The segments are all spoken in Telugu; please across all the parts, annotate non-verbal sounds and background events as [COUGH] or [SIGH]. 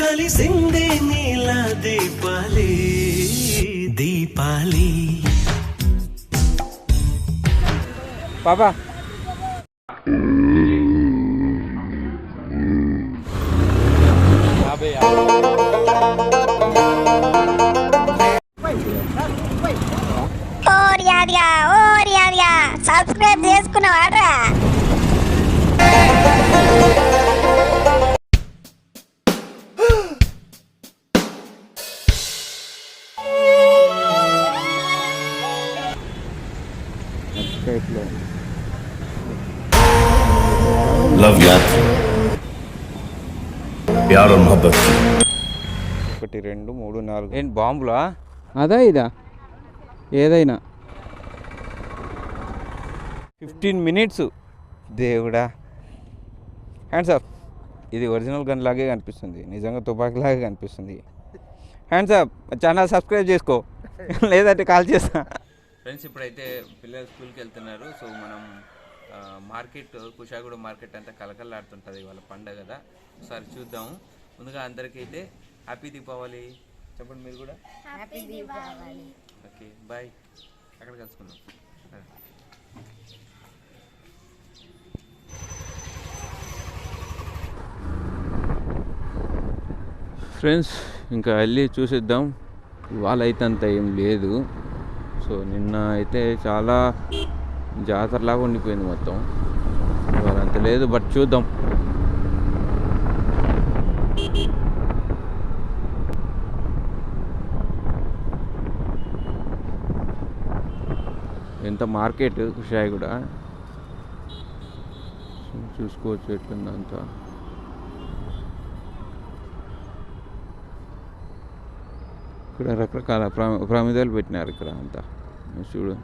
కలిసిందే నీల దీపాలి. దీపాలి. యాభై ఓరియాదిగా ఓరియాదిగా సబ్స్క్రైబ్ చేసుకున్నవాడ్రా? మద్దతు ఒకటి రెండు మూడు నాలుగు. ఏంటి బాంబులా? అదా ఇదా? ఏదైనా. Fifteen minutes. దేవుడా. హ్యాండ్స్ అప్ ఇది ఒరిజినల్ గన్ లాగే కనిపిస్తుంది. నిజంగా తుపాకీ లాగే కనిపిస్తుంది. హ్యాండ్స్ అప్ ఛానల్ సబ్స్క్రైబ్ చేసుకో. [LAUGHS] లేదంటే కాల్ చేస్తా. ఫ్రెండ్స్ ఇప్పుడైతే పిల్లలు స్కూల్కి వెళ్తున్నారు. సో మనం మార్కెట్ కుషాగూడ మార్కెట్ అంతా కలకల్లాడుతుంటుంది ఇవాళ పండగ కదా. ఒకసారి చూద్దాము. ముందుగా అందరికైతే హ్యాపీ దీపావళి. చెప్పండి మీరు కూడా. ఓకే బాయ్ అక్కడ కలుసుకుందాం. ఫ్రెండ్స్ ఇంకా వెళ్ళి చూసిద్దాం. ఇవాళ అయితే అంత ఏం లేదు. సో నిన్న అయితే చాలా జాతరలాగా ఉండిపోయింది మొత్తం. ఇవాళ అంత లేదు బట్ చూద్దాం. అంత మార్కెట్ కుషాయి కూడా. చూసుకోవచ్చు ఎట్లుందంతా ఇక్కడ రకరకాల ప్ర- ప్రమిదాలు పెట్టినారు ఇక్కడ అంతా. చూడు.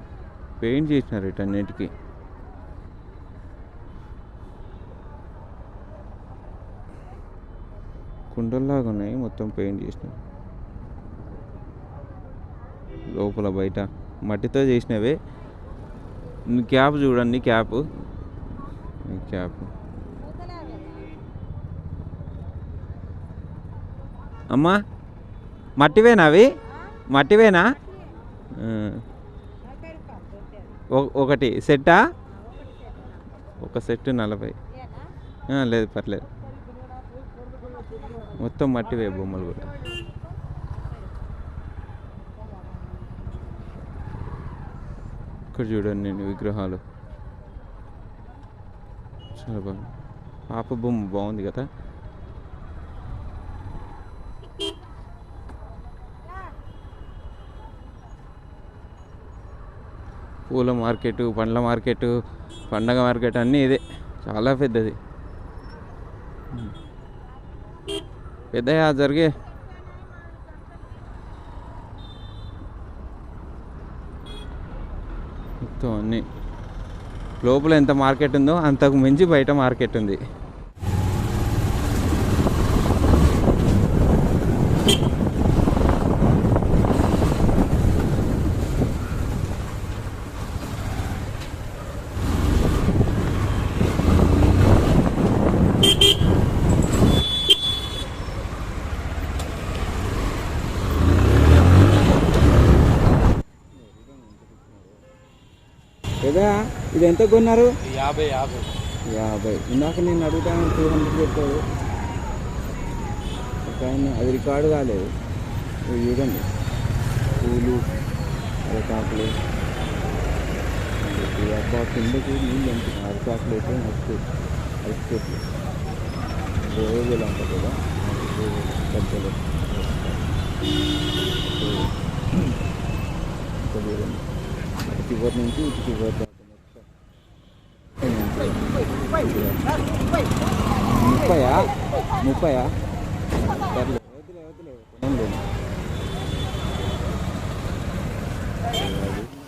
పెయింట్ చేసినారు వీటన్నిటికీ కుండల్లాగా ఉన్నాయి మొత్తం పెయింట్ చేసినారు. లోపల బయట మట్టితో చేసినవే క్యాప్ చూడండి క్యాప్. క్యాప్. అమ్మా మట్టివేనా అవి? మట్టివేనా? ఒకటి సెట్టా? ఒక సెట్ నలభై. లేదు పర్లేదు. మొత్తం మట్టివే బొమ్మలు కూడా. ఇక్కడ చూడండి నేను విగ్రహాలు. చాలా బాగుంది. పాప బొమ్మ బాగుంది కదా. పూల మార్కెట్ పండ్ల మార్కెట్ పండగ మార్కెట్ అన్నీ ఇదే. చాలా పెద్దది. పెద్దయా జరిగే మొత్తం అన్నీ లోపల ఎంత మార్కెట్ ఉందో అంతకు మించి బయట మార్కెట్ ఉంది కదా ఇది ఎంత కొన్నారు యాభై యాభై యాభై ఇందాక నేను అడుగుతాను టూ హండ్రెడ్ చెప్పాడు ఆయన అది రికార్డు కాలేదు ఇవి చూడండి పూలు అరకాకులు అబ్బా కిందకి నీళ్ళు ఎంత అరకాకులు అయితే మస్తు అరటి చెట్లు రోజులు అంటారు కదా పెద్దలు అటు చివరి నుంచి ఇటు చివరి దాకా మొత్తం ముప్పయా? ముప్పయా? సర్లే వదిలే వదిలే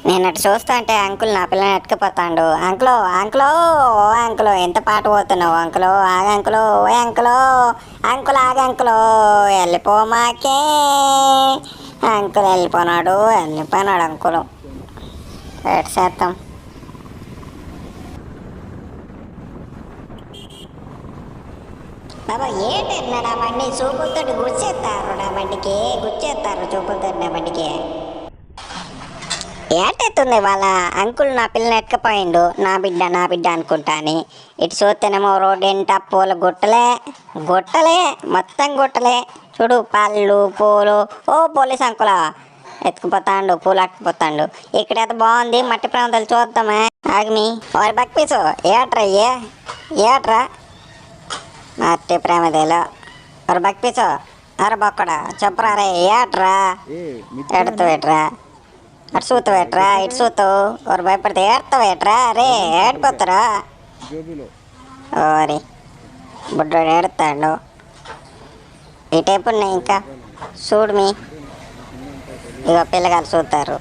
నేను అటు చూస్తా అంటే అంకుల్ నా పిల్లని ఎట్టుకుపోతాడు అంకులో అంకులో ఓ అంకులో ఎంత పాట పోతున్నావు అంకులో? ఆగ అంకులో ఓ అంకులో అంకుల్ ఆగ అంకులో వెళ్ళిపోమాకే. అంకుల్ వెళ్ళిపోనాడు వెళ్ళిపోయినాడు అంకులు. ఎట్ చేస్తాం బాబా ఏంటన్నా నా బండి? చూపులతో గుర్చేస్తారు నా బండికి. గుర్చేస్తారు చూపులతో నా బండికి. ఏటెత్తుంది వాళ్ళ అంకుల్ నా పిల్లని ఎక్కపోయిండు. నా బిడ్డ నా బిడ్డ అనుకుంటా అని. ఇటు చూస్తేనేమో రోడ్డు ఎంట పూల గుట్టలే. గుట్టలే మొత్తం గుట్టలే. చూడు పళ్ళు పూలు. ఓ పోలీస్ అంకులా ఎత్తుకుపోతాండు పూలు అట్టుకుపోతాండు. ఇక్కడైతే బాగుంది మట్టి ప్రాంతాలు చూద్దామే. ఆగ్మి. వారి బక్పీసు ఏట్రా ఏ ఏట్రా? మట్టి ప్రేమదేలో. వారి బక్పీసు అరే బొక్కడా చెప్పరా రే ఏట్రా? ఎడతా ఎట్రా అటు చూస్తావు ఎట్రా ఇటు చూస్తావు ఎవరు భయపడితే ఏడతావు ఎట్రా రే ఏడిపోతారా? ఓరి బుడ్డోడు ఏడుతాడు. ఈ టైపు ఉన్నాయి ఇంకా. చూడు మీ. ఇక పిల్లగాలు చూస్తారు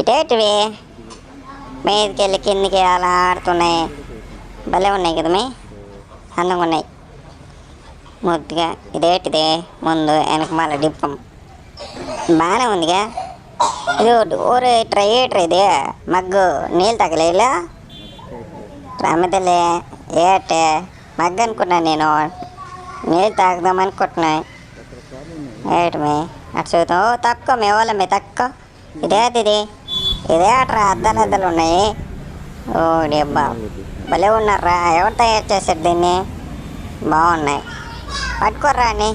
ఇటేటివి? మీదకి వెళ్ళి కిందికి అలా ఆడుతున్నాయి. భలే ఉన్నాయి కదా మీ? అందంగా ఉన్నాయి ముద్దుగా ఇదేటిదే ముందు వెనక మళ్ళీ డిప్పం. బాగానే ఉందిగా. ఇది ఊరు ట్రై ఏట్రా ఇది. మగ్గు నీళ్ళు తగలేలా? రమ్మదలే ఏటే? మగ్గు అనుకున్నాను నేను. నీళ్ళు తాగుదాం అనుకుంటున్నా ఏటమే అటు చూద్దాం. ఓ తక్కువ మీ వాళ్ళమే తక్కువ. ఇదే ఇది ఇదే అట్రా అద్దాలు అద్దాలు ఉన్నాయి. ఓ డబ్బా. భలే ఉన్నారా ఎవరు తయారు చేశారు దీన్ని? బాగున్నాయి. పట్టుకోర్రా అని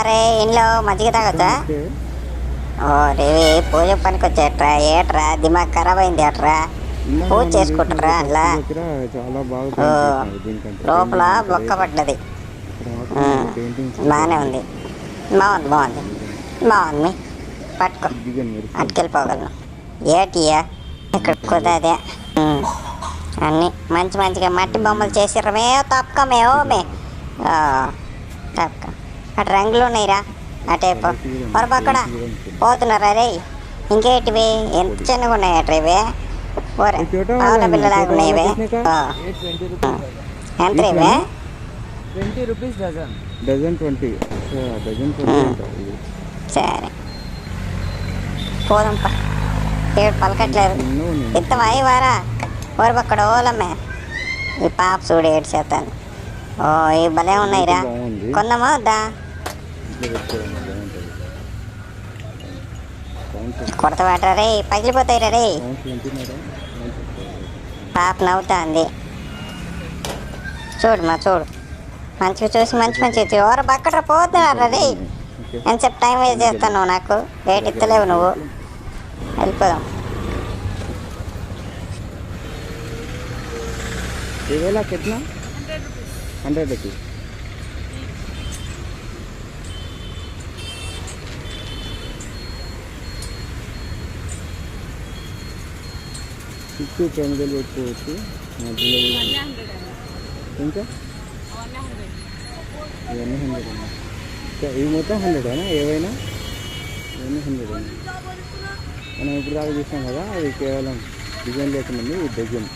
అరే ఇంట్లో మజ్జిగ తాగొచ్చా? ఓ రేవి పూజ పనికి వచ్చేట్రా ఏట్రా? దిమాగ్ ఖరాబ్ అయింది అట్రా? పూజ చేసుకుంటారా ఓ లోపల బొక్క పడ్డది. బాగానే ఉంది. బాగుంది బాగుంది. బాగుంది. పట్టుకో. అటుకెళ్ళిపోగలను. ఏటియా ఇక్కడ కుదదే ఉమ్. అన్నీ మంచి మంచిగా మట్టి బొమ్మలు చేసిర్రమే తప్పకమే ఓ మే తప్పక. అటు రంగులు ఉన్నాయిరా అటేపు పొరపక్కడ పోతున్నారా రే? ఇంకేటివి? ఎంత చిన్నగా ఉన్నాయి అట్రా ఇవి? ఓరే పావుల పిల్లలాగా ఉన్నాయి ఇవి. ఆ. ఎంత ఇవే? Twenty rupees dozen. Dozen twenty. Dozen twenty సరే. పోదాంపా. ఏడు పలకట్లేదు. ఇత్తమా ఈ వారా? ఊరబక్కడ ఓలమ్మే ఈ పాప చూడు ఏడు చేస్తాను ఓ ఈ భలే ఉన్నాయిరా. కొందామా వద్దా? కొడత వాటరా రే పగిలిపోతాయి రే పాప నవ్వుతా అంది చూడు మా చూడు. మంచిగా చూసి మంచి మంచి ఎవరు బక్కడ పోతున్నారా రే ఎంతసేపు టైం వేస్ట్ చేస్తాను నాకు? రేట్ ఇస్తలేవు నువ్వు. వెళ్ళిపోదాం. ये वाला कितना हंड्रेड रुपीज చుట్టూ పెందలు పెట్టుకోవచ్చు మధ్యలో ఇంకా ఇవన్నీ హండ్రెడ్ ఇవి మొత్తం హండ్రెడేనా ఏవైనా ఇవన్నీ హండ్రెడ్ మనం ఇప్పుడు దాకా చూసాం కదా అది కేవలం డిజైన్ లేకుండా ఉంది, ఇది డజన్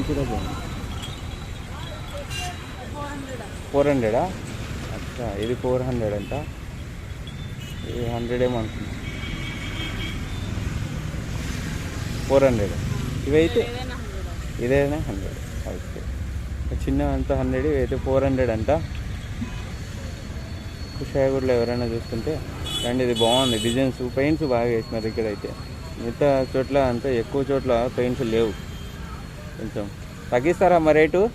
ఇది కూడా బాగుంది ఫోర్ హండ్రెడా? అచ్చా ఇది ఫోర్ హండ్రెడ్ అంట. ఇది హండ్రెడ్ ఏమో ఫోర్ హండ్రెడ్. ఇవైతే ఇదేనా హండ్రెడ్? ఓకే. చిన్న అంత హండ్రెడ్ ఇవైతే ఫోర్ హండ్రెడ్ అంట. కుషాయగూడలో ఎవరైనా చూస్తుంటే అండ్ ఇది బాగుంది. డిజైన్స్ పెయింట్స్ బాగా వేసినారు ఇక్కడైతే. మిగతా చోట్ల అంతా ఎక్కువ చోట్ల పెయింట్స్ లేవు. కొంచెం తగ్గిస్తారా మా రేటు?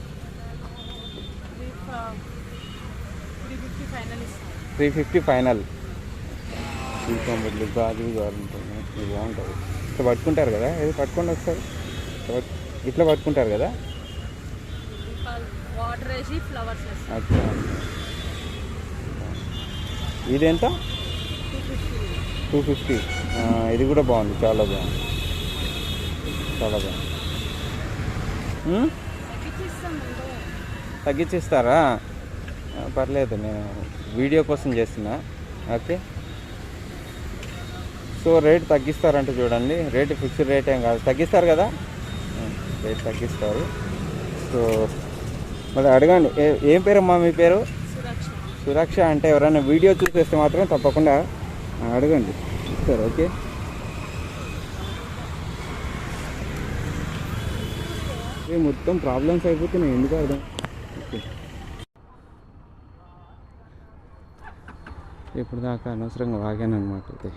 Three fifty final. తీసుకోబడి గాజు గారు ఉంటుంది ఇది బాగుంటుంది. ఇట్లా పట్టుకుంటారు కదా ఏది పట్టుకోండి ఒకసారి. ఇట్లా పట్టు- ఇట్లా పట్టుకుంటారు కదా? వాటర్ వేసి ఫ్లవర్స్ వేస్తాం అచ్చా. ఇది ఎంత? Two fifty. ఇది కూడా బాగుంది. చాలా బాగుంది. చాలా బాగుంది? తగ్గించిస్తారా? పర్లేదు నేను వీడియో కోసం చేస్తున్నా. ఓకే. సో రేట్ తగ్గిస్తారంట చూడండి. రేట్ ఫిక్స్డ్ రేట్ ఏం కాదు. తగ్గిస్తారు కదా? రేట్ తగ్గిస్తారు. సో మరి అడగండి ఏ- పేరమ్మా మీ పేరు? సురక్ష. సురక్ష అంటే ఎవరైనా వీడియో చూసేస్తే మాత్రం తప్పకుండా అడగండి. ఇస్తారు ఓకే. ఏ మొత్తం ప్రాబ్లమ్స్ అయిపోతున్నాయి. ఎందుకు అర్థం ఓకే. ఇప్పుడు దాకా అనవసరంగా వాగాను అనమాట అయితే.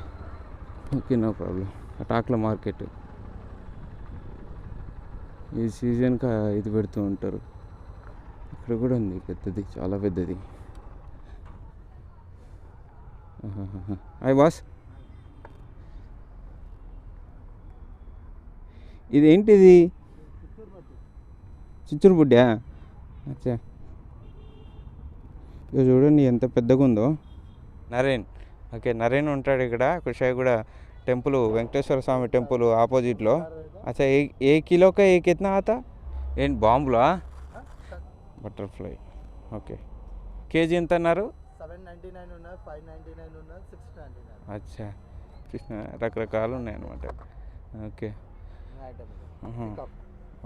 ఓకే నో ప్రాబ్లం అటాక్ల మార్కెట్. ఈ సీజన్కి ఇది పెడుతూ ఉంటారు. ఇక్కడ కూడా ఉంది పెద్దది చాలా పెద్దది. హాయ్ బాస్ ఇదేంటిది? చిచ్చురు బుడ్డా? అచ్చా. ఇక చూడండి ఎంత పెద్దగా ఉందో నరేన్. ఓకే నరేన్ ఉంటాడు ఇక్కడ కుషాయి కూడా టెంపుల్ వెంకటేశ్వర స్వామి టెంపుల్ ఆపోజిట్లో. అచ్చా ఏ ఏ కిలోక ఏ కెత్నా ఆత? ఏంటి బాంబులా? బటర్ఫ్లై. ఓకే. కేజీ ఎంత అన్నారు అచ్చా. రకరకాలు ఉన్నాయి అనమాట ఓకే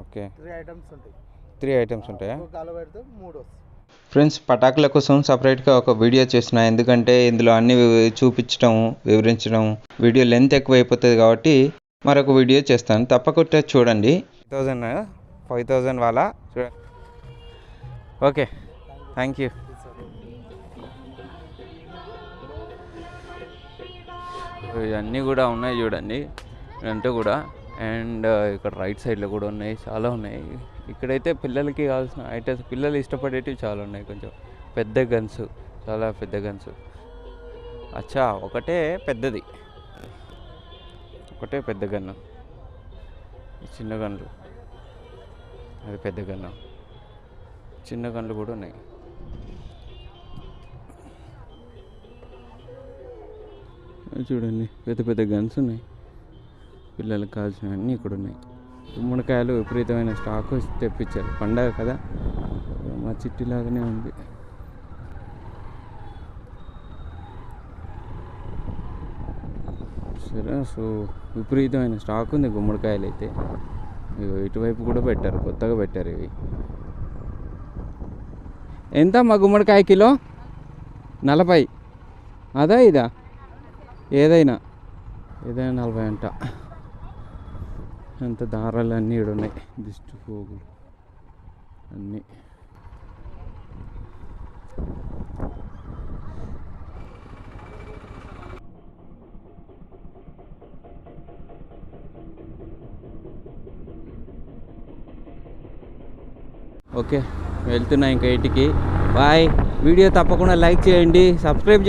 ఓకే. త్రీ ఐటమ్స్ ఉంటాయి. త్రీ ఐటమ్స్ ఉంటాయా? ఫ్రెండ్స్ పటాకుల కోసం సపరేట్గా ఒక వీడియో చేసిన ఎందుకంటే ఇందులో అన్ని చూపించడం వివరించడం వీడియో లెంత్ ఎక్కువ అయిపోతుంది కాబట్టి మరొక వీడియో చేస్తాను. తప్పకుండా చూడండి. థౌజండ్ ఫైవ్ థౌజండ్ వాళ్ళ? చూడండి. ఓకే. Thank you. ఇవన్నీ కూడా ఉన్నాయి చూడండి. ఇదంతా కూడా. అండ్ ఇక్కడ రైట్ సైడ్లో కూడా ఉన్నాయి. చాలా ఉన్నాయి. ఇక్కడైతే పిల్లలకి కావాల్సిన ఐటమ్స్ పిల్లలు ఇష్టపడేటివి చాలా ఉన్నాయి కొంచెం. పెద్ద గన్స్ చాలా పెద్ద గన్స్. అచ్చా ఒకటే పెద్దది. ఒకటే పెద్ద గన్ను చిన్న గన్లు. అది పెద్ద గన్ను చిన్న గన్లు కూడా ఉన్నాయి. చూడండి పెద్ద పెద్ద గన్స్ ఉన్నాయి. పిల్లలకు కావాల్సినవన్నీ ఇక్కడ ఉన్నాయి. గుమ్మడికాయలు విపరీతమైన స్టాకు తెప్పించారు. పండగ కదా. మా చిట్టి లాగానే ఉంది. సరే సో విపరీతమైన స్టాక్ ఉంది గుమ్మడికాయలు అయితే. ఇగో ఇటువైపు కూడా పెట్టారు కొత్తగా పెట్టారు ఇవి. ఎంత మా గుమ్మడికాయ కిలో? నలభై. అదా ఇదా? ఏదైనా? ఏదైనా నలభై అంట. అంత దారాలు అన్నీ ఇక్కడ ఉన్నాయి. దిష్టి పోగులు. అన్నీ. ఓకే వెళ్తున్నా ఇంకా ఇంటికి బాయ్ వీడియో తప్పకుండా లైక్ చేయండి. సబ్స్క్రైబ్